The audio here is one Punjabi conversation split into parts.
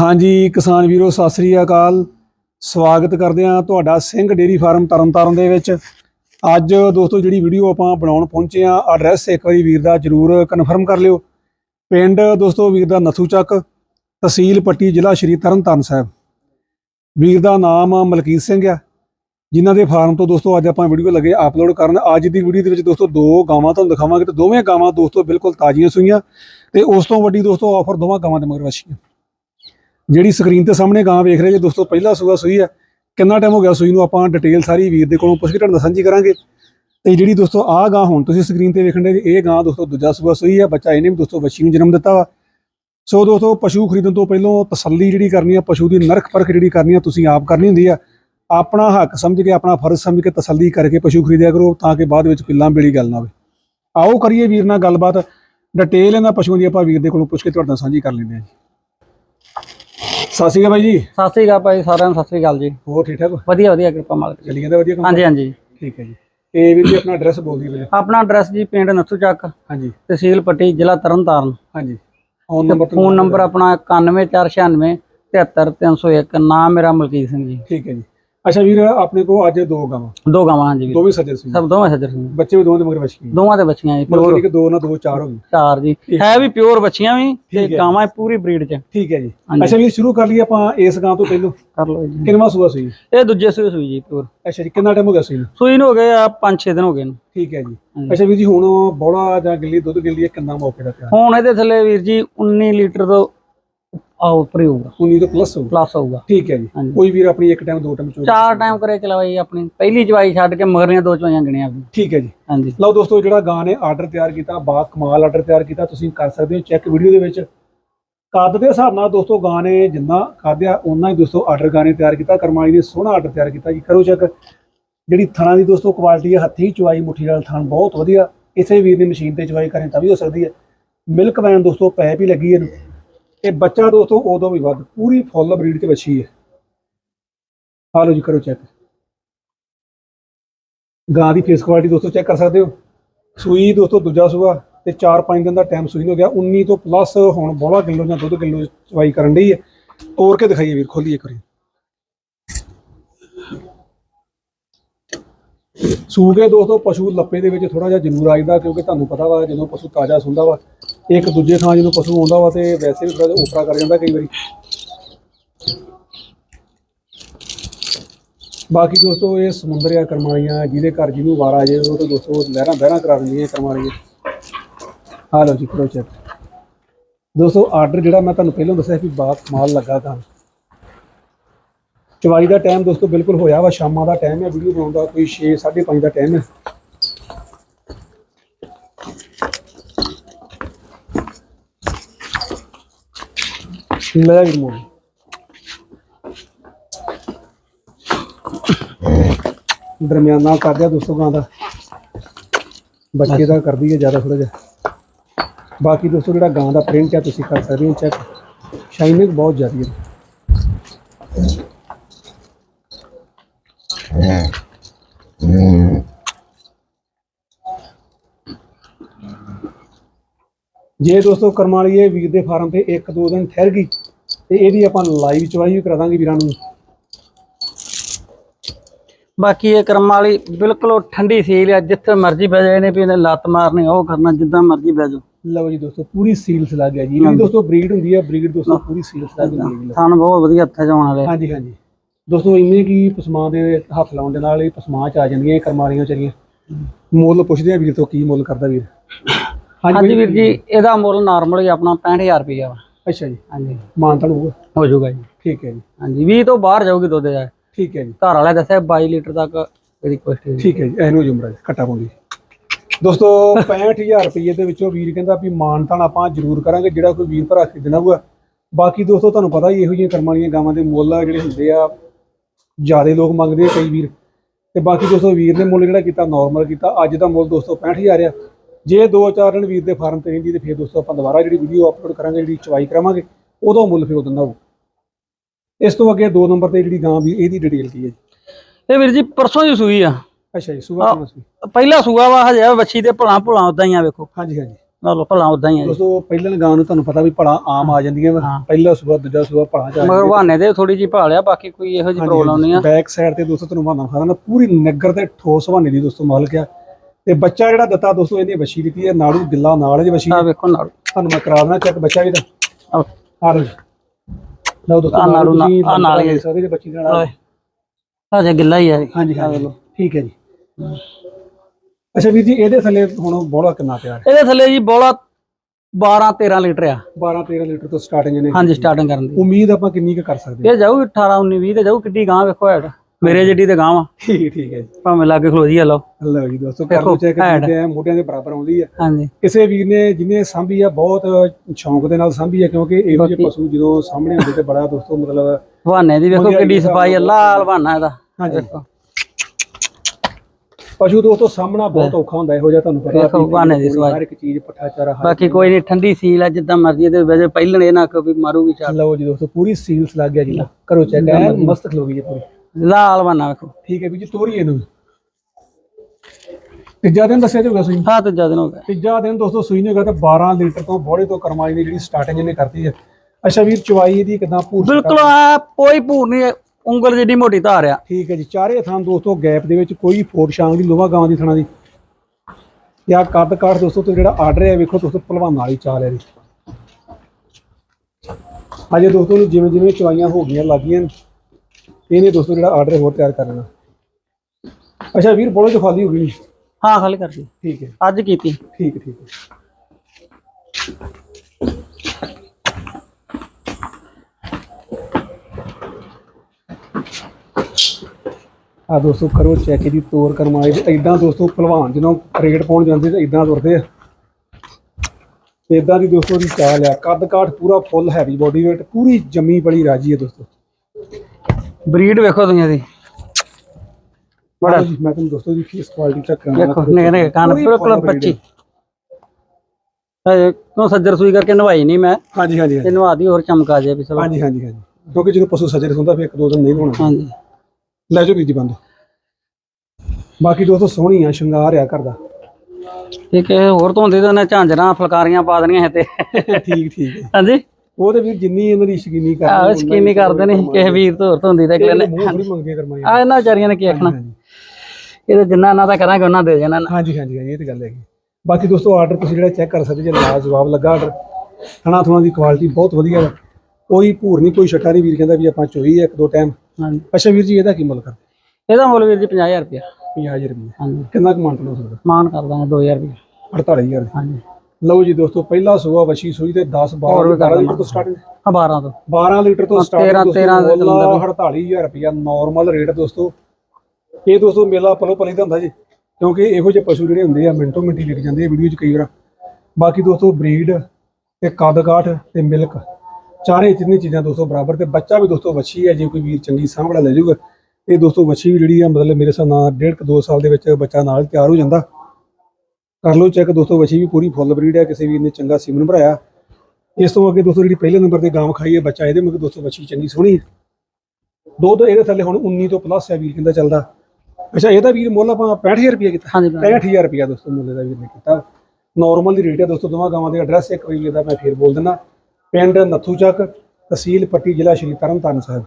ਹਾਂਜੀ, ਕਿਸਾਨ ਵੀਰੋ, ਸਤਿ ਸ੍ਰੀ ਅਕਾਲ। ਸਵਾਗਤ ਕਰਦੇ ਹਾਂ ਤੁਹਾਡਾ ਸਿੰਘ ਡੇਰੀ ਫਾਰਮ ਤਰਨਤਾਰਨ ਦੇ ਵਿੱਚ। ਅੱਜ ਦੋਸਤੋ, ਜਿਹੜੀ ਵੀਡੀਓ ਆਪਾਂ ਬਣਾਉਣ ਪਹੁੰਚੇ ਆ ਐਡਰੈਸ ਇੱਕ ਵਾਰੀ ਵੀਰ ਦਾ ਜਰੂਰ ਕਨਫਰਮ ਕਰ ਲਿਓ। ਪਿੰਡ ਦੋਸਤੋ, ਵੀਰ ਦਾ ਨਥੂ ਚੱਕ, ਤਹਿਸੀਲ ਪੱਟੀ, ਜ਼ਿਲ੍ਹਾ ਸ਼੍ਰੀ ਤਰਨਤਾਰਨ ਸਾਹਿਬ। ਵੀਰ ਦਾ ਨਾਮ ਮਲਕੀਤ ਸਿੰਘ ਆ। ਜਿਨ੍ਹਾਂ ਦੇ ਫਾਰਮ ਤੋਂ ਦੋਸਤੋ, ਅੱਜ ਆਪਾਂ ਵੀਡੀਓ ਲੱਗੇ ਅਪਲੋਡ ਕਰਨ। ਅੱਜ ਦੀ ਵੀਡੀਓ ਦੇ ਵਿੱਚ ਦੋਸਤੋ, ਦੋ ਗਾਵਾਂ ਤੁਹਾਨੂੰ ਦਿਖਾਵਾਂਗੇ ਤੇ ਦੋਵੇਂ ਗਾਵਾਂ ਦੋਸਤੋ ਬਿਲਕੁਲ ਤਾਜ਼ੀਆਂ ਸੂਈਆਂ ਤੇ ਉਸ ਤੋਂ ਵੱਡੀ ਦੋਸਤੋ ਆਫਰ ਦੋਵਾਂ ਗਾਵਾਂ ਦੇ ਮਗਰ ਵਛੀਆਂ ਜਿਹੜੀ ਸਕਰੀਨ ਤੇ ਸਾਹਮਣੇ ਗਾਂ ਵੇਖ ਰਹੇ ਜੇ ਦੋਸਤੋ, ਪਹਿਲਾ ਸੂਆ ਸੂਈ ਹੈ ਕਿੰਨਾ ਟਾਈਮ ਹੋ ਗਿਆ ਸੂਈ ਨੂੰ ਆਪਾਂ ਡਿਟੇਲ ਸਾਰੀ ਵੀਰ ਦੇ ਕੋਲੋਂ ਪੁੱਛ ਕੇ ਤੁਹਾਨੂੰ ਸਾਂਝੀ ਕਰਾਂਗੇ। ਤੇ ਜਿਹੜੀ ਦੋਸਤੋ, ਆਹ ਗਾਂ ਹੁਣ ਤੁਸੀਂ ਸਕਰੀਨ ਤੇ ਵੇਖਣ ਦੇ ਇਹ ਗਾਂ ਦੋਸਤੋ ਦੂਜਾ ਸੂਆ ਸੂਈ ਹੈ ਬੱਚਾ ਇਹਨੇ ਵੀ ਦੋਸਤੋ ਬੱਚੀ ਨੂੰ ਜਨਮ ਦਿੱਤਾ ਵਾ। ਸੋ ਦੋਸਤੋ, ਪਸ਼ੂ ਖਰੀਦਣ ਤੋਂ ਪਹਿਲਾਂ ਤਸੱਲੀ ਜਿਹੜੀ ਕਰਨੀ ਆ, ਪਸ਼ੂ ਦੀ ਨਰਖ ਪਰਖ ਜਿਹੜੀ ਕਰਨੀ ਆ, ਤੁਸੀਂ ਆਪ ਕਰਨੀ ਹੁੰਦੀ ਆ। ਆਪਣਾ ਹੱਕ ਸਮਝ ਕੇ, ਆਪਣਾ ਫਰਜ਼ ਸਮਝ ਕੇ ਤਸੱਲੀ ਕਰਕੇ ਪਸ਼ੂ ਖਰੀਦਿਆ ਕਰੋ, ਤਾਂ ਕਿ ਬਾਅਦ ਵਿੱਚ ਪਿੱਲਾਂ ਬੇੜੀ ਗੱਲ ਨਾ ਹੋਵੇ। ਆਓ ਕਰੀਏ ਵੀਰ ਨਾਲ ਗੱਲਬਾਤ ਡਿਟੇਲ ਇਹਨਾਂ ਪਸ਼ੂਆਂ ਦੀ ਆਪਾਂ ਵੀਰ ਦੇ ਕੋਲੋਂ ਪੁੱਛ ਕੇ ਤੁਹਾਡੇ ਨਾਲ ਸਾਂਝੀ ਕਰ ਲੈਂਦੇ ਹਾਂ ਜੀ। ਸਤਿ ਸ਼੍ਰੀ ਅਕਾਲ ਬਾਈ ਜੀ। ਸਤਿ ਸ੍ਰੀ ਅਕਾਲ ਭਾਈ ਸਾਰਿਆਂ ਨੂੰ ਸਤਿ ਸ੍ਰੀ ਅਕਾਲ ਜੀ। ਹੋਰ ਠੀਕ ਠਾਕ ਵਧੀਆ ਵਧੀਆ ਕਿਰਪਾ ਮਾਲਕ ਦੀ। ਚੱਲੀ ਜਾਂਦਾ ਵਧੀਆ ਕੰਮ? ਹਾਂਜੀ ਹਾਂਜੀ। ਠੀਕ ਹੈ ਜੀ। ਇਹ ਵੀਰ ਜੀ ਆਪਣਾ ਐਡਰੈਸ ਬੋਲ ਦਿਓ ਵੀਰੇ ਆਪਣਾ ਐਡਰੈਸ ਜੀ ਪਿੰਡ ਨੱਥੂ ਚੱਕ ਹਾਂਜੀ। ਤਹਿਸੀਲ ਪੱਟੀ ਜ਼ਿਲ੍ਹਾ ਤਰਨਤਾਰਨ। ਹਾਂਜੀ। ਫੋਨ ਨੰਬਰ ਤੋਂ ਫੋਨ ਨੰਬਰ ਆਪਣਾ 91496 73301 ਨਾਮ ਮੇਰਾ ਮਲਕੀਤ ਸਿੰਘ ਜੀ। ਠੀਕ ਹੈ ਜੀ। ਅੱਛਾ ਵੀਰ ਆਪਣੇ ਕੋਲ ਅੱਜ ਦੋ ਗਾਵਾਂ। ਦੋ ਗਾਵਾਂ ਹਾਂਜੀ ਵੀਰ। ਦੋਵੇਂ ਸੱਜਰ ਸੀ। ਸਭ ਦੋਵੇਂ ਸੱਜਰ ਸਿੰਘ ਬੱਚੇ ਵੀ ਦੋਵਾਂ ਦੇ ਮਗਰ ਬੱਚੀਆਂ ਦੋਵਾਂ ਦੇ ਬੱਚੀਆਂ ਜੀ ਮਤਲਬ ਪਿਓਰ ਕਿ ਦੋ ਨਾ ਦੋ ਚਾਰ ਹੋ ਗਏ। ਚਾਰ ਜੀ। ਹੈ। ਵੀ ਪਿਓਰ ਬੱਚੀਆਂ ਵੀ ਤੇ ਠੀਕ ਹੈ। ਗਾਵਾਂ ਪੂਰੀ ਬਰੀਡ ਚ। ਠੀਕ ਹੈ ਜੀ। ਹਾਂਜੀ। ਅੱਛਾ ਵੀਰ ਸ਼ੁਰੂ ਕਰ ਲਈਏ ਆਪਾਂ ਇਸ ਗਾਂ ਤੋਂ ਪਹਿਲੋਂ। ਕਰ ਲਓ ਜੀ। ਕਿੰਨਵਾਂ ਸੂਆ ਸੀ ਇਹ ਦੂਜੇ ਸੂਈ ਸੂਈ ਜੀ ਪਿਓਰ ਅੱਛਾ ਜੀ ਕਿੰਨਾ ਟਾਈਮ ਹੋ ਗਿਆ ਸੀ ਸੂਈ ਨੂੰ ਹੋ ਗਏ ਆ 5-6 ਦਿਨ ਹੋ ਗਏ ਨੇ ਠੀਕ ਹੈ ਜੀ। ਹਾਂਜੀ। ਅੱਛਾ ਵੀਰ ਜੀ ਹੁਣ ਬੋੜਾ ਜਾਂ ਗਿੱਲੀ ਦੁੱਧ ਗਿੱਲੀ ਕਿੰਨਾ ਮੌਕੇ ਦਾ ਹੁਣ ਇਹਦੇ ਥੱਲੇ ਵੀਰ ਜੀ 19 ਲੀਟਰ ਤੋਂ ਆ ਉੱਪਰ ਹੀ ਹੋਊਗਾ। 19 ਤੋਂ ਪਲੱਸ ਹੋਊ ਪਲੱਸ ਹੋਊਗਾ। ਠੀਕ ਹੈ ਜੀ। ਹਾਂਜੀ। ਕੋਈ ਵੀਰ ਆਪਣੀ ਇੱਕ ਟਾਈਮ ਦੋ ਟਾਈਮ ਚੋਰੀ ਚਾਰ ਟਾਈਮ ਕਰੇ ਚਲਾਵਾਈ ਆਪਣੀ ਪਹਿਲੀ ਚਵਾਈ ਛੱਡ ਕੇ ਮਗਰੀਆਂ ਦੋ ਚਵਾਈਆਂ ਗਣੀਆਂ ਆਪਣੀ। ਠੀਕ ਹੈ ਜੀ। ਹਾਂਜੀ। ਲਓ ਦੋਸਤੋ ਜਿਹੜਾ ਗਾਂ ਨੇ ਆਰਡਰ ਤਿਆਰ ਕੀਤਾ ਬਾ ਕਮਾਲ ਆਰਡਰ ਤਿਆਰ ਕੀਤਾ ਤੁਸੀਂ ਕਰ ਸਕਦੇ ਹੋ ਚੈੱਕ ਵੀਡੀਓ ਦੇ ਵਿੱਚ। ਕੱਦ ਦੇ ਹਿਸਾਬ ਨਾਲ ਦੋਸਤੋ ਗਾਂ ਨੇ ਜਿੰਨਾ ਖਾਧਿਆ ਉਹਨਾਂ ਹੀ ਦੋਸਤੋ ਆਰਡਰ ਗਾਂ ਨੇ ਤਿਆਰ ਕੀਤਾ। ਕਰਮਾਲੀ ਨੇ ਸੋਹਣਾ ਆਰਡਰ ਤਿਆਰ ਕੀਤਾ ਜੀ। ਕਰੋ ਚੈੱਕ ਜਿਹੜੀ ਥਣਾ ਦੀ ਦੋਸਤੋ ਕੁਆਲਿਟੀ ਹੈ ਹੱਥੀਂ ਚੁਆਈ ਮੁੱਠੀ ਨਾਲ ਥਣ ਬਹੁਤ ਵਧੀਆ। ਇਸੇ ਵੀਰ ਦੀ ਮਸ਼ੀਨ ਤੇ ਚੁਆਈ ਕਰੇ ਤਾਂ ਵੀ ਹੋ ਸਕਦੀ ਹੈ। ਮਿਲਕ ਵੈਨ ਦੋਸਤੋ ਪੈਪ ਹੀ ਲੱਗੀ ਇਹਨੂੰ। ਤੇ ਬੱਚਾ ਦੋਸਤੋ ਉਦੋਂ ਵੀ ਵੱਧ, ਪੂਰੀ ਫੁੱਲ ਬਰੀਡ ਚ ਵੱਛੀ ਹੈ। ਆ ਲਓ ਜੀ, ਕਰੋ ਚੈੱਕ ਗਾਂ ਦੀ ਫੇਸ ਕੁਆਲਿਟੀ ਦੋਸਤੋ ਚੈੱਕ ਕਰ ਸਕਦੇ ਹੋ। ਸੂਈ ਦੋਸਤੋ ਦੂਜਾ ਸੂਆ ਤੇ 4-5 ਦਿਨ ਦਾ ਟਾਈਮ ਸੂਈ ਨੂੰ ਹੋ ਗਿਆ। 19 ਤੋਂ ਪਲੱਸ ਹੁਣ ਬੋਲਾ ਕਿਲੋ ਜਾਂ ਦੁੱਧ ਕਿਲੋ ਚਵਾਈ ਕਰਨ ਡਈ ਹੈ। ਤੋੜ ਕੇ ਦਿਖਾਈਏ ਵੀਰ, ਖੋਲੀਏ ਕਰੀ ਸੂਗੇ ਦੋਸਤੋ ਪਸ਼ੂ ਲੱਪੇ ਦੇ ਵਿੱਚ ਥੋੜਾ ਜਿਹਾ ਜ਼ਰੂਰ ਆਈਦਾ ਕਿਉਂਕਿ ਤੁਹਾਨੂੰ ਪਤਾ ਵਾ, ਜਦੋਂ ਪਸ਼ੂ ਤਾਜ਼ਾ ਸੁੰਦਾ ਵਾ ਇੱਕ ਦੂਜੇ ਥਾਂ ਜਿਹਨੂੰ ਪਸ਼ੂ ਆਉਂਦਾ ਵਾ ਤੇ ਵੈਸੇ ਵੀ ਥੋੜਾ ਜਿਹਾ ਕਰ ਜਾਂਦਾ ਕਈ ਵਾਰੀ। ਬਾਕੀ ਦੋਸਤੋ, ਇਹ ਸਮੁੰਦਰ ਆ ਕਰਮਾਲੀਆਂ ਜਿਹਦੇ ਘਰ ਜਿਹਨੂੰ ਵਾਰ ਆ ਜਾਏ ਉਹ ਤਾਂ ਦੋਸਤੋ ਲਹਿਰਾਂ ਬਹਿਰਾਂ ਕਰਾ ਦਿੰਦੀਆਂ ਕਰਮਾਲੀਆਂ ਆ ਲਓ ਜੀ, ਕਰੋ ਚੈੱਕ ਦੋਸਤੋ ਆਰਡਰ ਜਿਹੜਾ ਮੈਂ ਤੁਹਾਨੂੰ ਪਹਿਲਾਂ ਦੱਸਿਆ ਸੀ ਬਾਤ ਮਾਲ ਲੱਗਾ ਤਾਂ। ਚਵਾਈ ਦਾ ਟਾਈਮ ਦੋਸਤੋ ਬਿਲਕੁਲ ਹੋਇਆ ਵਾ, ਸ਼ਾਮਾਂ ਦਾ ਟਾਈਮ ਹੈ ਵੀਡੀਓ ਬਣਾਉਣ ਦਾ ਕੋਈ 6 5:30 ਦਾ ਟਾਈਮ ਹੈ ਲੈ ਜੀ ਮੋੜ ਦਰਮਿਆਨਾ ਕਰ ਦਿਆ ਦੋਸਤੋ ਗਾਂ ਦਾ। ਬੱਚੇ ਦਾ ਕਰਦੀ ਹੈ ਜ਼ਿਆਦਾ ਥੋੜਾ ਜਿਹਾ। ਬਾਕੀ ਦੋਸਤੋ ਜਿਹੜਾ ਗਾਂ ਦਾ ਪ੍ਰਿੰਟ ਹੈ ਤੁਸੀਂ ਕਰ ਸਕਦੇ ਹੋ ਚੈੱਕ ਸ਼ਾਈਨਿੰਗ ਬਹੁਤ ਜ਼ਿਆਦੀ ਹੈ ਜੇ ਦੋਸਤੋ ਕਰਮਾਲੀਏ ਵੀਰ ਦੇ ਫਾਰਮ ਤੇ ਇੱਕ ਦੋ ਦਿਨ ਠਹਿਰ ਗਈ ਤੇ ਇਹਦੀ ਆਪਾਂ ਲਾਈਵ ਚਵਾਈ ਵੀ ਕਰਾ ਦਾਂਗੇ ਵੀਰਾਂ ਨੂੰ। ਬਾਕੀ ਇਹ ਕਰਮ ਵਾਲੀ ਬਿਲਕੁਲ ਠੰਡੀ ਸੀਲ ਆ ਜਿੱਥੇ ਮਰਜ਼ੀ ਬਹਿ ਜਾਏ ਨੇ ਵੀ ਇਹਨੇ ਲੱਤ ਮਾਰਨੀ ਉਹ ਕਰਨਾ ਜਿੱਦਾਂ ਮਰਜ਼ੀ ਬਹਿ ਜਾਓ। ਲਓ ਜੀ ਦੋਸਤੋ ਪੂਰੀ ਸੀਲਸ ਲੱਗ ਗਿਆ ਜੀ। ਇਹ ਦੋਸਤੋ ਬਰੀਡ ਹੁੰਦੀ ਹੈ ਬਰੀਡ ਦੋਸਤੋ ਪੂਰੀ ਸੀਲਸ ਲੱਗ ਹੈ ਥਣ ਬਹੁਤ ਵਧੀਆ ਹੱਥਾਂ 'ਚ ਆਉਣ ਵਾਲੇ ਹਾਂਜੀ ਹਾਂਜੀ। ਦੋਸਤੋ ਇੰਨੇ ਕੀ ਪਸਮਾਂ ਦੇ ਹੱਥ ਲਾਉਣ ਦੇ ਨਾਲ ਇਹ ਪਸਮਾਂ ਚ ਆ ਜਾਂਦੀਆਂ ਇਹ ਕਰਮਾਲੀਆਂ ਚਰੀਆਂ ਮੁੱਲ ਪੁੱਛਦੇ ਆ ਵੀਰ ਤੋਂ ਕੀ ਮੁੱਲ ਕਰਦਾ ਵੀਰ। ਹਾਂਜੀ ਵੀਰ ਜੀ ਇਹਦਾ ਮੁੱਲ ਨਾਰਮਲ ਹੀ ਆਪਣਾ 65000 ਰੁਪਇਆ ਵਾ। ਅੱਛਾ ਜੀ। ਹਾਂਜੀ ਮਾਨਤਨ ਹੋਊਗਾ। ਹੋ ਜਾਊਗਾ ਜੀ। ਠੀਕ ਹੈ ਜੀ। ਹਾਂਜੀ 20 ਤੋਂ ਬਾਹਰ ਜਾਊਗੀ ਦੁੱਧ ਜਾ ਠੀਕ ਹੈ ਜੀ। ਘਰ ਵਾਲੇ ਦੱਸਿਆ 22 ਲੀਟਰ ਤੱਕ ਇਹਦੀ ਕੋਸ਼ਿਸ਼ ਠੀਕ ਹੈ ਜੀ ਐਨੋ ਜੁਮਰਾ ਘਟਾ ਪਾਉਂਦੀ। ਦੋਸਤੋ 65000 ਰੁਪਏ ਦੇ ਵਿੱਚੋਂ ਵੀਰ ਕਹਿੰਦਾ ਵੀ ਮਾਨਤਾਨ ਆਪਾਂ ਜ਼ਰੂਰ ਕਰਾਂਗੇ ਜਿਹੜਾ ਕੋਈ ਵੀਰ ਭਰਾ ਖਰੀਦਣਾ ਹੋਊਗਾ। ਬਾਕੀ ਦੋਸਤੋ ਤੁਹਾਨੂੰ ਪਤਾ ਹੀ ਇਹੋ ਜਿਹੀਆਂ ਕਰਮਾਂ ਵਾਲੀਆਂ ਗਾਵਾਂ ਦੇ ਮੁੱਲ ਆ ਜਿਹੜੇ ਹੁੰਦੇ ਆ ਜਿਆਦੇ ਲੋਕ ਮੰਗਦੇ ਆ ਕਈ ਵੀਰ। ਤੇ ਬਾਕੀ ਦੋਸਤੋ ਵੀਰ ਨੇ ਮੁੱਲ ਜਿਹੜਾ ਕੀਤਾ ਨਾਰਮਲ ਕੀਤਾ। ਅੱਜ ਦਾ ਮੁੱਲ ਦੋਸਤੋ 65000 ਆ। ਜੇ ਦੋ ਚਾਰ ਦਿਨ ਵੀਰ ਦੇ ਫਾਰਮ ਤੇ ਰਹਿੰਦੀ ਤੇ ਫਿਰ ਦੋਸਤੋ ਆਪਾਂ ਦੁਬਾਰਾ ਜਿਹੜੀ ਵੀਡੀਓ ਅਪਲੋਡ ਕਰਾਂਗੇ ਜਿਹੜੀ ਚਵਾਈ ਕਰਾਵਾਂਗੇ ਉਦੋਂ ਮੁੱਲ ਫਿਰ ਉਦੋਂ ਦਾ ਹੋਊ। ਇਸ ਤੋਂ ਅੱਗੇ ਦੋ ਨੰਬਰ ਤੇ ਜਿਹੜੀ ਗਾਂ ਵੀ ਇਹਦੀ ਡਿਟੇਲ ਕੀ ਹੈ ਜੀ? ਇਹ ਵੀਰ ਜੀ ਪਰਸੋਂ ਹੀ ਸੂਈ ਆ। ਅੱਛਾ ਜੀ ਸੁਬਾ ਕਿੰਨਾ ਸੀ ਪਹਿਲਾ ਸੂਆ ਵਾ ਹਜੇ ਵੱਛੀ ਦੇ ਭੁਲਾ ਭੁਲਾ ਉਦਾਂ ਹੀ ਆ ਵੇਖੋ। ਹਾਂਜੀ ਹਾਂਜੀ। ਨਾਲ ਭਲਾ ਉਦਾਂ ਹੀ ਆ ਜੀ। ਦੋਸਤੋ ਪਹਿਲਾਂ ਗਾਂ ਨੂੰ ਤੁਹਾਨੂੰ ਪਤਾ ਵੀ ਭਲਾ ਆਮ ਆ ਜਾਂਦੀਆਂ। ਪਹਿਲਾ ਸੂਆ ਦੂਜਾ ਸੂਆ ਭਲਾ ਚ ਮਗਰ ਬਹਾਨੇ ਦੇ ਥੋੜੀ ਜਿਹੀ ਭਾਲਿਆ ਬਾਕੀ ਕੋਈ ਇਹੋ ਜਿਹੀ ਪ੍ਰੋਬਲਮ ਨਹੀਂ ਆ। ਬੈਕ ਸਾਈਡ ਤੇ ਦੋਸਤੋ ਤੁਹਾਨੂੰ ਬਹਾਨਾ ਖਾਣਾ ਪੂਰੀ ਨਗਰ ਤੇ ਠੋਸ ਬਹਾਨੇ ਦੀ ਦੋਸਤੋ ਮਾਲਕ ਆ। ਤੇ ਬੱਚਾ ਜਿਹੜਾ ਦਿੱਤਾ ਦੋਸਤੋ ਇਹਦੀ ਵਸ਼ੀ ਦਿੱਤੀ ਹੈ ਨਾੜੂ ਗਿੱਲਾ ਨਾਲ ਜੇ ਵਸ਼ੀ ਆ ਵੇਖੋ ਨਾਲ ਤੁਹਾਨੂੰ ਮੈਂ ਕਰਾ ਦੇਣਾ ਚੈੱਕ ਬੱਚਾ ਵੀ ਤਾਂ। ਆਹ, ਆ ਲਓ ਜੀ। ਲਓ ਦੋਸਤੋ ਆਹ ਨਾੜੂ ਨਾਲ- ਤੁਸੀਂ ਆਹ ਨਾਲ ਹੀ ਹੈ। ਸਾਰੇ ਦੇ ਬੱਚੀ ਦੇ ਨਾਲ। ਹਜੇ ਗਿੱਲਾ ਹੀ ਆ ਜੀ। ਹਾਂਜੀ ਹਾਂਜੀ। ਠੀਕ ਹੈ ਜੀ। ਅੱਛਾ ਵੀਰ ਜੀ ਇਹਦੇ ਥੱਲੇ ਹੁਣ ਬੋਲਾ ਕਿੰਨਾ ਹੈ? ਇਹਦੇ ਥੱਲੇ ਜੀ ਬੋਲਾ 12 13 ਲੀਟਰ ਆ। 12 13 ਲੀਟਰ ਤੋਂ ਸਟਾਰਟਿੰਗ ਨੇ ਹਾਂਜੀ ਸਟਾਰਟਿੰਗ ਕਰਨ ਦੀ। ਉਮੀਦ ਆਪਾਂ ਕਿੰਨੀ ਕੁ ਕਰ ਸਕਦੇ ਹਾਂ? ਇਹ ਜਾਊ 18 19 20 ਤੇ ਜਾਊ ਕਿੱਡੀ ਗਾਂ ਵੇਖੋ ਹੈਡ ਮੇਰੇ ਜਿੱਡੀ ਤੇ ਗਾਂ ਵਾ। ਠੀਕ ਠੀਕ ਹੈ ਜੀ। ਭਾਵੇਂ ਲਾਗੇ ਖਲੋ ਜੀ ਆ ਲਓ। ਲਓ ਜੀ ਦੋਸਤੋ ਕਰ ਚੈੱਕ ਕਰਦੇ ਆ ਮੋਢਿਆਂ ਦੇ ਬਰਾਬਰ ਆਉਂਦੀ ਹੈ ਹਾਂਜੀ। ਕਿਸੇ ਵੀਰ ਨੇ ਜਿਹਨੇ ਸਾਂਭੀ ਆ ਬਹੁਤ ਸ਼ੌਂਕ ਦੇ ਨਾਲ ਸਾਂਭੀ ਆ ਕਿਉਂਕਿ ਇਹੋ ਜਿਹੇ ਪਸ਼ੂ ਜਦੋਂ ਸਾਹਮਣੇ ਹੁੰਦੇ ਤੇ ਬੜਾ ਦੋਸਤੋ ਮਤਲਬ ਬਹਾਨੇ ਦੀ ਵੇਖੋ ਕਿੱਡੀ ਸਫ਼ਾਈ ਆ ਲਾਲ ਬਹਾਨਾ ਇਹਦਾ। ਹਾਂਜੀ। ਪਸ਼ੂ ਦੋਸਤੋ ਸਾਹਮਣਾ ਬਹੁਤ ਔਖਾ ਹੁੰਦਾ ਇਹੋ ਜਿਹਾ ਤੁਹਾਨੂੰ ਪਤਾ ਵੇਖੋ ਬਹਾਨੇ ਦੀ ਸਵਾਈ ਹਰ ਇੱਕ ਚੀਜ਼ ਪੱਠਾ ਚਾਰਾ ਬਾਕੀ ਕੋਈ ਨਹੀਂ ਠੰਡੀ ਸੀਲ ਆ ਜਿੱਦਾਂ ਮਰਜ਼ੀ ਇਹਦੇ ਵਜੇ ਪਹਿਲਣ ਨਾ ਕਿ ਵੀ ਮਾਰੂਗੀ ਚੱਲ ਲਓ ਜੀ ਦੋਸਤੋ ਪੂਰੀ ਸੀਲਸ ਲੱਗ ਗਿਆ ਜੀ। ਕਰੋ ਚੈੱਕ ਮਸਤ ਖਲੋਗੀ ਜੀ ਪੂਰੀ। ਲਾਲ ਬਹਾਨਾ ਵੇਖੋ। ਠੀਕ ਹੈ ਵੀ ਜੀ ਤੋਰੀ ਇਹਨੂੰ ਤੀਜਾ ਦਿਨ ਦੱਸਿਆ ਜਾਊਗਾ ਸੂਈ। ਹਾਂ ਤੇ ਜਦਨ ਹੋ ਗਿਆ। ਤੀਜਾ ਦਿਨ ਦੋਸਤੋ ਸੂਈ ਨੇ ਤਾਂ 12 ਲੀਟਰ ਤੋਂ ਬੋੜੇ ਤੋਂ ਕਰਮਾਈ ਦੀ ਜਿਹੜੀ ਸਟਾਰਟਿੰਗ ਇਹਨੇ ਕਰਤੀ ਹੈ। ਅੱਛਾ ਵੀਰ ਚਵਾਈ ਇਹਦੀ ਕਿਦਾਂ ਪੂਰ ਬਿਲਕੁਲ ਆ ਕੋਈ ਭੂਰ ਨਹੀਂ ਉਂਗਲ ਜਿੱਡੀ ਮੋਟੀ ਧਾਰ ਆ। ਠੀਕ ਹੈ ਜੀ ਚਾਰੇ ਥਾਂ ਦੋਸਤੋ ਗੈਪ ਦੇ ਵਿੱਚ ਕੋਈ ਫੋੜ ਸ਼ਾਂਗ ਦੀ ਲੋਹਾ ਗਾਂ ਦੀ ਥਣਾ ਦੀ। ਯਾ ਕੱਦ ਕਾਠ ਦੋਸਤੋ ਤੇ ਜਿਹੜਾ ਆਰਡਰ ਹੈ ਵੇਖੋ ਦੋਸਤੋ ਭਲਵਾਨ ਵਾਲੀ ਚਾਲ ਹੈ ਜੀ ਅਜੇ ਦੋਸਤੋ ਨੂੰ ਜਿਵੇਂ ਜਿਵੇਂ ਚਵਾਈਆਂ ਹੋ ਗਈਆਂ ਲੱਗੀਆਂ ਇਹਨੇ ਦੋਸਤੋ ਜਿਹੜਾ ਆਰਡਰ ਹੋਰ ਤਿਆਰ ਕਰਨਾ ਅੱਛਾ ਵੀਰ ਬੋਲੇ ਚ ਖਾਲੀ ਹੋ ਗਈ। ਹਾਂ ਖਾਲੀ ਕਰਦੀ ਠੀਕ ਹੈ। ਅੱਜ ਕੀਤੀ। ਠੀਕ ਠੀਕ ਆ ਦੋਸਤੋ ਕਰੋ ਚੈੱਕ ਦੀ ਤੋਰ ਕਰਮਾਏ ਦੇ ਇਦਾਂ ਦੋਸਤੋ ਭਲਵਾਨ ਜਦੋਂ ਰੇਡ ਪਾਉਣ ਜਾਂਦੇ ਤਾਂ ਇਦਾਂ ਤੁਰਦੇ ਆ। ਤੇ ਇਦਾਂ ਦੀ ਦੋਸਤੋ ਦੀ ਚਾਲ ਆ। ਕੱਦ ਕਾਠ ਪੂਰਾ ਫੁੱਲ ਹੈਵੀ ਬੋਡੀ weight ਪੂਰੀ ਜੰਮੀ ਬੜੀ ਰਾਜੀ ਹੈ ਦੋਸਤੋ। ਬਰੀਡ ਵੇਖੋ ਤੁਸੀਂ ਇਹਦੀ ਬੜਾ। ਆਓ ਜੀ, ਮੈਂ ਤੁਹਾਨੂੰ ਦੋਸਤੋ ਦੀ ਫੇਸ ਕੁਆਲਿਟੀ ਚੈੱਕ ਕਰਾਂਗਾ ਵੇਖੋ ਨਿਕੇ ਨਿਕੇ ਕੰਨ ਪੂਰੀ ਬਿਲਕੁਲ full breed ਪੱਚੀ ਹਜੇ ਕਿਉਂ ਸੱਜਰ ਸੂਈ ਕਰਕੇ ਨਵਾਈ ਨਹੀਂ ਮੈਂ ਹਾਂਜੀ ਹਾਂਜੀ ਹਾਂਜੀ। ਤੇ ਨਵਾ ਦੀ ਹੋਰ ਚਮਕਾ ਜੇ ਵੀ ਚਲੋ ਹਾਂਜੀ ਹਾਂਜੀ ਹਾਂਜੀ। ਕਿਉਂਕਿ ਜਦੋਂ ਪਸ਼ੂ ਸੱਜਰੇ ਹੁੰਦਾ ਫਿਰ ਇੱਕ ਦੋ ਦਿਨ ਨਹੀਂ ਹੋਣਾ ਹਾਂਜੀ। ਲੈ ਜਾਓ ਵੀਰ ਜੀ ਬੰਦ। ਬਾਕੀ ਦੋਸਤੋ ਸੋਹਣੀ ਆ ਸ਼ਿੰਗਾਰ ਆ ਘਰ ਦਾ। ਠੀਕ ਹੈ ਹੋਰ ਧੋਂਦੇ ਤਾਂ ਨੇ ਝਾਂਜਰਾਂ ਫਲਕਾਰੀਆਂ ਪਾ ਦੇਣੀਆਂ ਹੈ ਤੇ। ਠੀਕ ਠੀਕ ਹੈ। ਹਾਂਜੀ। ਉਹ ਤੇ ਵੀਰ ਜਿੰਨੀ ਇਹਨਾਂ ਦੀ ਸ਼ਕੀਨੀ ਆਹ ਕਰਦੇ ਸਕੀਨੀ ਕਰਦੇ ਨੇ ਕਿਸੇ ਵੀਰ ਤੋਂ ਹੋਰ ਤੇ ਅਗਲੇ ਨੇ ਥੋੜੀ ਮੰਗੇ ਕਰਮਾਈ ਆ ਇਹਨਾਂ ਵਿਚਾਰੀਆਂ ਨੇ ਕੀ ਆਖਣਾ? ਇਹ ਤਾਂ ਜਿੰਨਾ ਇਹਨਾਂ ਦਾ ਕਰਾਂਗੇ ਉਹਨਾਂ ਦੇ ਜਾਣਾ ਨਾ ਹਾਂਜੀ ਹਾਂਜੀ ਇਹ ਤੇ ਗੱਲ ਹੈਗੀ। ਬਾਕੀ ਦੋਸਤੋ ਆਰਡਰ ਤੁਸੀਂ ਜਿਹੜਾ ਚੈੱਕ ਕਰ ਸਕਦੇ ਜੇ ਲਾਜਵਾਬ ਲੱਗਾ ਆਰਡਰ ਥਣਾ ਥੁਣਾ ਦੀ ਕੁਆਲਿਟੀ ਬਹੁਤ ਵਧੀਆ ਵਾ। ਕੋਈ ਭੂਰ ਨਹੀਂ ਕੋਈ ਛੱਟਾ ਨਹੀਂ ਵੀਰ ਕਹਿੰਦਾ ਵੀ ਆਪਾਂ ਚੋਈ ਹੈ ਇੱਕ ਦੋ ਟਾਈਮ ਹਾਂਜੀ। ਅੱਛਾ ਵੀਰ ਜੀ ਇਹਦਾ ਕੀ ਮੁੱਲ ਕਰਦੇ? ਇਹਦਾ ਮੁੱਲ ਵੀਰ ਜੀ 50000 ਰੁਪਇਆ। 50000 ਰੁਪਏ ਹਾਂਜੀ। ਕਿੰਨਾ ਕੁ ਮਾਨਤਨ ਹੋ ਸਕਦਾ ਮਾਨ ਕਰ ਦਾਂਗੇ 2000 ਰੁਪਇਆ। 48000 ਹਾਂਜੀ। ਲਓ ਜੀ ਦੋਸਤੋ ਪਹਿਲਾ ਸੂਆ ਵਸ਼ੀ ਸੂਈ ਤੇ 10 12 12 ਲੀਟਰ ਤੋਂ ਸਟਾਰਟ ਹਾਂ 12 ਤੋਂ। 12 ਲੀਟਰ ਤੋਂ ਸਟਾਰਟ 13 13 ਦੇ ਚੱਲਦਾ 48000 ਰੁਪਇਆ ਨਾਰਮਲ ਰੇਟ ਦੋਸਤੋ। ਇਹ ਦੋਸਤੋ ਮੇਲਾ ਪਲੋ ਪਲੀ ਦਾ ਹੁੰਦਾ ਜੀ ਕਿਉਂਕਿ ਇਹੋ ਜਿਹੇ ਪਸ਼ੂ ਜਿਹੜੇ ਹੁੰਦੇ ਆ ਮਿੰਟੋ ਮਿੰਟੀ ਵਿਕ ਜਾਂਦੇ ਆ ਵੀਡੀਓ 'ਚ ਕਈ ਵਾਰ। ਬਾਕੀ ਦੋਸਤੋ ਬਰੀਡ ਤੇ ਕੱਦ ਕਾਠ ਤੇ ਮਿਲਕ ਚਾਰੇ ਤਿੰਨੇ ਚੀਜ਼ਾਂ ਦੋਸਤੋ ਬਰਾਬਰ ਤੇ ਬੱਚਾ ਵੀ ਦੋਸਤੋ ਵੱਛੀ ਹੈ ਜੇ ਕੋਈ ਵੀਰ ਚੰਗੀ ਸਾਂਭੜਾ ਲੈ ਜਾਊਗਾ। ਇਹ ਦੋਸਤੋ ਵੱਛੀ ਵੀ ਜਿਹੜੀ ਆ ਮਤਲਬ ਮੇਰੇ ਹਿਸਾਬ ਨਾਲ ਡੇਢ ਕੁ ਦੋ ਸਾਲ ਦੇ ਵਿੱਚ ਬੱਚਾ ਨਾਲ ਤਿਆਰ ਹੋ ਜਾਂਦਾ। ਕਰ ਲਓ ਚੈੱਕ ਦੋਸਤੋ ਵੱਛੀ ਵੀ ਪੂਰੀ ਫੁੱਲ ਬਰੀਡ ਹੈ ਕਿਸੇ ਵੀਰ ਨੇ ਚੰਗਾ ਸੀਮਨ ਭਰਾਇਆ ਇਸ ਤੋਂ ਅੱਗੇ ਦੋਸਤੋ ਜਿਹੜੀ ਪਹਿਲੇ ਨੰਬਰ ਤੇ ਗਾਂ ਖਾਈ ਹੈ ਬੱਚਾ ਇਹਦੇ ਮਗਰ ਦੋਸਤੋ ਬੱਚੀ ਚੰਗੀ ਸੋਹਣੀ। ਹੈ ਦੁੱਧ ਇਹਦੇ ਥੱਲੇ ਹੁਣ 19 ਤੋਂ ਪਲੱਸ ਹੈ ਵੀਰ ਕਹਿੰਦਾ ਚੱਲਦਾ। ਅੱਛਾ ਇਹਦਾ ਵੀਰ ਮੁੱਲ ਆਪਾਂ 65000 ਰੁਪਏ ਕੀਤਾ। ਹਾਂਜੀ 65000 ਰੁਪਏ ਦੋਸਤੋ ਮੁੱਲ ਦਾ ਵੀਰ ਨੇ ਕੀਤਾ। ਨਾਰਮਲ ਦੀ ਰੇਟ ਹੈ ਦੋਸਤੋ ਦੋਵਾਂ ਗਾਵਾਂ ਦੇ ਐਡਰੈਸ ਇੱਕ ਵਾਰੀ ਇਹਦਾ ਮੈਂ ਫੇਰ ਬੋਲ ਦਿੰਦਾ। ਪਿੰਡ ਨੱਥੂ ਚੱਕ ਤਹਿਸੀਲ ਪੱਟੀ ਜ਼ਿਲ੍ਹਾ ਸ਼੍ਰੀ ਤਰਨਤਾਰਨ ਸਾਹਿਬ।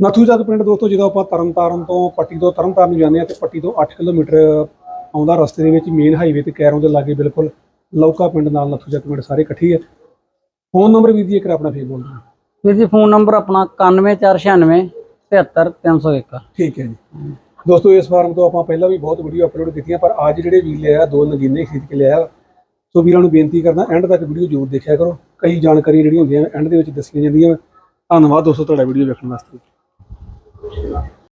ਨੱਥੂ ਚੱਕ ਪਿੰਡ ਦੋਸਤੋ ਜਦੋਂ ਆਪਾਂ ਤਰਨਤਾਰਨ ਤੋਂ ਪੱਟੀ ਤੋਂ ਤਰਨਤਾਰਨ ਜਾਂਦੇ ਆ ਤੇ ਪੱਟੀ ਤੋਂ 8 ਕਿਲੋਮੀਟਰ ਆਉਂਦਾ ਰਸਤੇ ਦੇ ਵਿੱਚ ਮੇਨ ਹਾਈਵੇ ਤੇ ਕੈਰੋਂ ਦੇ ਲਾਗੇ ਬਿਲਕੁਲ ਲੌਕਾ ਪਿੰਡ ਨਾਲ ਨੱਥੂ ਚੱਕ ਪਿੰਡ ਸਾਰੇ ਇਕੱਠੇ ਹੈ ਫੋਨ ਨੰਬਰ ਵੀਰ ਜੀ ਇੱਕ ਆਪਣਾ ਫੇਰ ਬੋਲ ਦਿਓ। ਵੀਰ ਜੀ ਫੋਨ ਨੰਬਰ ਆਪਣਾ 91496 77301 ਠੀਕ ਹੈ ਜੀ। ਦੋਸਤੋ ਇਸ ਫਾਰਮ ਤੋਂ ਆਪਾਂ ਪਹਿਲਾਂ ਵੀ ਬਹੁਤ ਵੀਡੀਓ ਅਪਲੋਡ ਕੀਤੀਆਂ ਪਰ ਅੱਜ ਜਿਹੜੇ ਵੀਰ ਲਿਆ ਦੋ ਨਗੀਨੇ ਖਰੀਦ ਕੇ ਲਿਆ ਸੋ ਵੀਰਾਂ ਨੂੰ ਬੇਨਤੀ ਕਰਦਾ ਐਂਡ ਤੱਕ ਵੀਡੀਓ ਜ਼ਰੂਰ ਦੇਖਿਆ ਕਰੋ। ਕਈ ਜਾਣਕਾਰੀ ਜਿਹੜੀਆਂ ਹੁੰਦੀਆਂ ਐਂਡ ਦੇ ਵਿੱਚ ਦੱਸੀਆਂ ਜਾਂਦੀਆਂ ਧੰਨਵਾਦ ਦੋਸਤੋ ਤੁਹਾਡਾ ਵੀਡੀਓ ਵੇਖਣ ਵਾਸਤੇ।